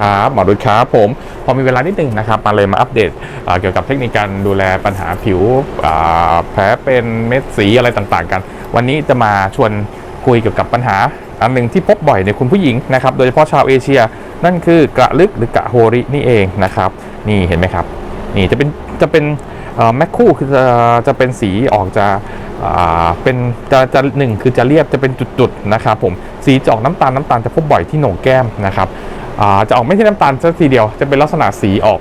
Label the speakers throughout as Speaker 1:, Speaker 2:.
Speaker 1: ครับหมอดุลครับผม พอมีเวลานิดนึงนะครับ มาเลยมาอัปเดตเเกี่ยวกับเทคนิคการดูแลปัญหาผิวแผลเป็นเม็ดสีอะไรต่างๆ กัน วันนี้จะมาชวนคุยเกี่ยวกับปัญหา อันหนึ่งที่พบบ่อยในคุณผู้หญิงนะครับ โดยเฉพาะชาวเอเชีย นั่นคือกระลึกหรือกระโฮรินี่เองนะครับ นี่เห็นไหมครับ นี่จะเป็นจะเป็นแมคคู่คือจะจะเป็นสีออกจะเป็นจะจะหนึ่งคือจะเรียบจะเป็นจุดๆนะครับผมสีจะออกน้ำตาลน้ำตาลจะพบบ่อยที่โหนกแก้มนะครับ จะออกไม่ใช่น้ำตาลซะทีเดียว จะเป็นลักษณะสีออก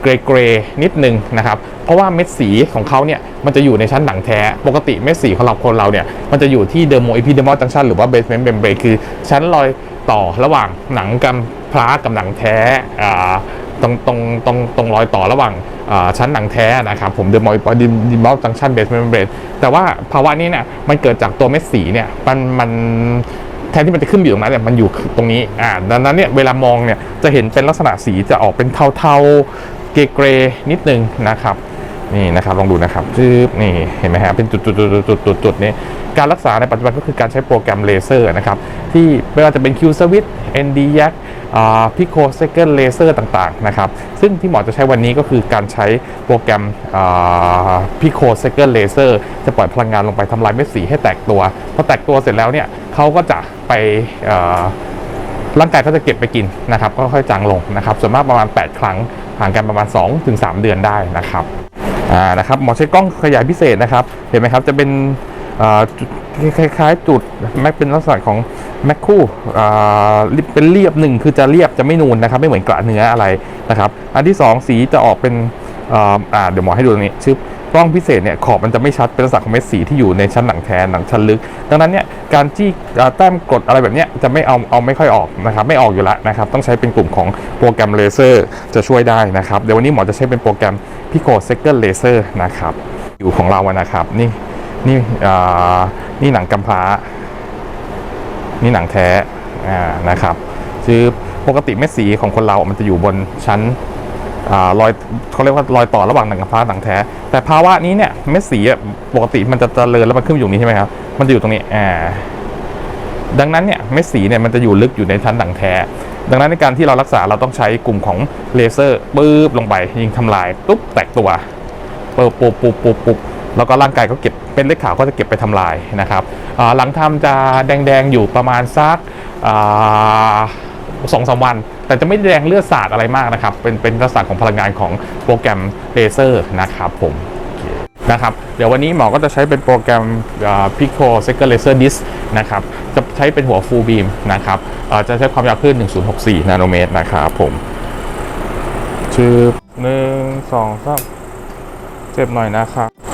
Speaker 1: เกรย์เกรย์นิดนึงนะครับ เพราะว่าเม็ดสีของเขาเนี่ยมันจะอยู่ในชั้นหนังแท้ ปกติเม็ดสีของเราคนเราเนี่ยมันจะอยู่ที่เดอร์โมอีพีเดอร์มอลจังชันหรือว่าเบสเมนต์เบมเบรคือชั้นรอยต่อระหว่างหนังกำพร้ากับหนังแท้ตรงตรงตรงตรงรอยต่อระหว่างชั้นหนังแท้นะครับผมเดอร์มอยดิมดิมอลจังชันเบสเมมเบรแต่ว่าภาวะนี้เนี่ยมันเกิดจากตัวเม็ดสีเนี่ยมันมัน แทนที่มันจะขึ้นอยู่ตรงนั้นเนี่ยมันอยู่ตรงนี้อ่าดังนั้นเนี่ยเวลามองเนี่ยจะเห็นเป็นลักษณะสีจะออกเป็นเทาๆเกรย์เกรย์นิดนึงนะครับนี่นะครับลองดูนะครับจืบนี่เห็นไหมฮะเป็นจุดจุดจุดจุดจุดจุดนี้การรักษาในปัจจุบันก็คือการใช้โปรแกรมเลเซอร์นะครับที่ไม่ว่าจะเป็น Q Switch ND Yak พิโคเซเกิลเลเซอร์ต่างๆนะครับซึ่งที่หมอจะใช้วันนี้ก็คือการใช้โปรแกรมพิโคเซเกิลเลเซอร์จะปล่อยพลังงานลงไปทำลายเม็ดสีให้แตกตัวพอแตกตัวเสร็จแล้วเนี่ยเขาก็จะไปร่างกายก็จะเก็บไปกินนะครับก็ค่อยจางลงนะครับส่วนมากประมาณ 8 ครั้งห่างกันประมาณ 2-3 เดือนได้นะครับอ่านะครับหมอใช้กล้องขยายพิเศษนะครับ เห็นไหมครับจะเป็นคล้ายๆจุดแม็กเป็นลักษณะของ แมคคู่เป็นเรียบหนึ่งคือจะเรียบจะไม่นูนนะครับ ไม่เหมือนกระเนื้ออะไรนะครับ อันที่ 2 สีจะออกเป็นอ่าเดี๋ยวหมอให้ดูตรงนี้ชื่อกล้องพิเศษเนี่ยขอบมันจะไม่ชัดเป็นลักษณะของเม็ดสีที่อยู่ในชั้นหนังแทนหนังชั้นลึก ดังนั้นเนี่ยการจี้แต้มกดอะไรแบบเนี้ยจะไม่เอาเอาไม่ค่อยออกนะครับไม่ออกอยู่แล้วนะครับต้องใช้เป็นกลุ่มของโปรแกรมเลเซอร์จะช่วยได้นะครับเดี๋ยววันนี้หมอจะใช้เป็นโปรแกรม Pico s e c o n d Laser นะครับอยู่ของเราอะนะครับนี่นี่อ่านี่หนังกำพร้า นี่หนังแท้นะครับคือปกติเม็ดสีของคนเรา มันจะอยู่บนชั้นอรอยเขาเรียกว่ารอยต่อระหว่างหนังกำพร้าหนังแท้ แต่ภาวะนี้เนี่ยเม็ดสีปกติมันจะเจริญแล้วมันขึ้นอยู่นี้ใช่ไหมครับ มันจะอยู่ตรงนี้อ่าดังนั้นเนี่ยเม็ดสีเนี่ยมันจะอยู่ลึกอยู่ในชั้นหนังแท้ ดังนั้นในการที่เรารักษาเราต้องใช้กลุ่มของเลเซอร์ปื๊บลงไปยิงทำลายปุ๊บแตกตัวปุ๊บปุ๊บปุ๊บปุ๊บ แล้วก็ร่างกายก็เก็บเป็นเลือดขาวก็จะเก็บไปทำลายนะครับหลังทำจะแดงๆอยู่ประมาณสักสองสามวัน แต่จะไม่แดงเลือดสาดอะไรมากนะครับ เป็นเป็นลักษณะของพลังงานของโปรแกรมเลเซอร์นะครับผมนะครับเดี๋ยววันนี้หมอก็จะใช้เป็นโปรแกรม picosecond Laser Disc นะครับจะใช้เป็นหัว Full Beam นะครับจะใช้ความยาวคลื่น 1064 นาโนเมตรนะครับผมชื่อหนึ่งสองสามเจ็บหน่อยนะครับ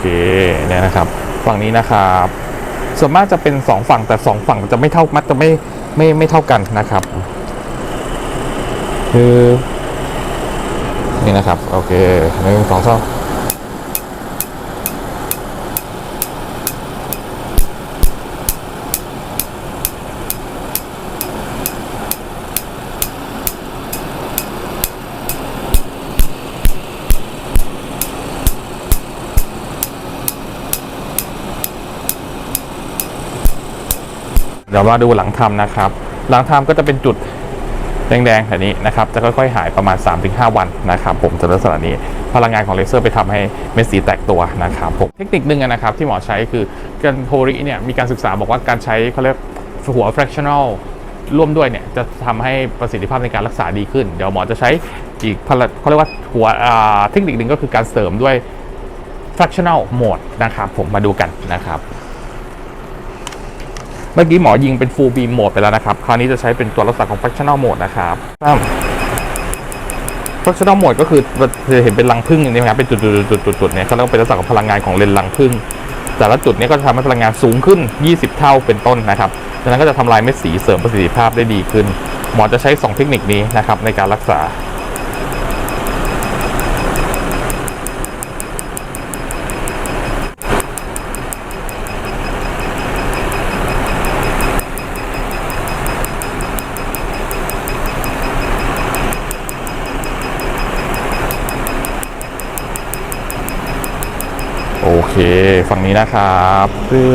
Speaker 1: เคเนี่ยนะครับ ฝั่งนี้นะครับ ส่วนมากจะเป็นสองฝั่งแต่สองฝั่งจะไม่เท่ามัดจะไม่ไม่ไม่เท่ากันนะครับ คือนี่นะครับ โอเคหนึ่งสองสาม เดี๋ยวมาดูหลังทำนะครับ หลังทำก็จะเป็นจุดแดงๆแบบนี้นะครับ จะค่อยๆ หายประมาณ 3-5 วันนะครับ ผมจะลักษณะนี้ พลังงานของเลเซอร์ไปทำให้เม็ดสีแตกตัวนะครับผม เทคนิคนึงนะครับที่หมอใช้คือการโทริเนี่ยมีการศึกษาบอกว่าการใช้เขาเรียกหัว fractional ร่วมด้วยเนี่ยจะทำให้ประสิทธิภาพในการรักษาดีขึ้น เดี๋ยวหมอจะใช้อีกพละเขาเรียกว่าหัวเทคนิคหนึ่งก็คือการเสริมด้วย fractional mode นะครับ ผมมาดูกันนะครับ เมื่อกี้หมอยิงเป็น full beam mode ไปแล้วนะครับ คราวนี้จะใช้เป็นตัวรักษาของ fractional mode นะครับครับ fractional mode ก็คือจะเห็นเป็นรังผึ้งอย่างนี้นะครับเป็นจุดๆๆๆๆเนี่ยเขาเรียกว่าเป็นลักษณะของพลังงานของเลนรังผึ้งแต่ละจุดเนี้ก็จะทำให้พลังงานสูงขึ้น 20 เท่าเป็นต้นนะครับดังนั้นก็จะทำลายเม็ดสีเสริมประสิทธิภาพได้ดีขึ้น หมอจะใช้ 2 เทคนิคนี้นะครับในการรักษา โอเค ฝั่งนี้นะครับคือ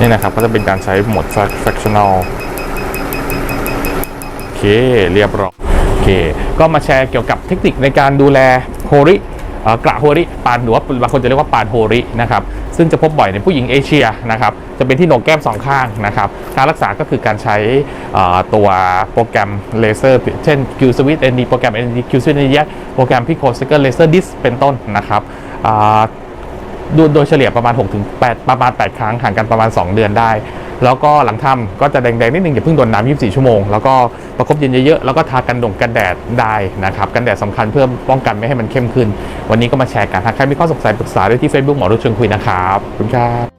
Speaker 1: นี่นะครับก็จะเป็นการใช้โหมด fractional เคเรียบร้อยโอเค ก็มาแชร์เกี่ยวกับเทคนิคในการดูแลโฮริกระโฮริปานหรือว่าบางคนจะเรียกว่าปานโฮรินะครับซึ่งจะพบบ่อยในผู้หญิงเอเชียนะครับจะเป็นที่โหนกแก้มสองข้างนะครับการรักษาก็คือการใช้ตัวโปรแกรมเลเซอร์เช่น Q Switch ND โปรแกรม ND Q Switch ND โปรแกรม Pico s e c o n Laser Disc เป็นต้นนะครับดูโดยเฉลี่ยประมาณ6ถึง8ประมาณ 8 ครั้งห่างกันประมาณ 2 เดือนได้ แล้วก็หลังทำก็จะแดงๆนิดนึงอย่าเพิ่งโดนน้ำ24 ชั่วโมง แล้วก็ประคบเย็นเยอะๆ แล้วก็ทากันดงกันแดดได้นะครับ กันแดดสำคัญเพื่อป้องกันไม่ให้มันเข้มขึ้น วันนี้ก็มาแชร์กันหากใครมีข้อสงสัยปรึกษาได้ที่ Facebook หมอรุ่ชวนคุยนะครับขอบคุณครับ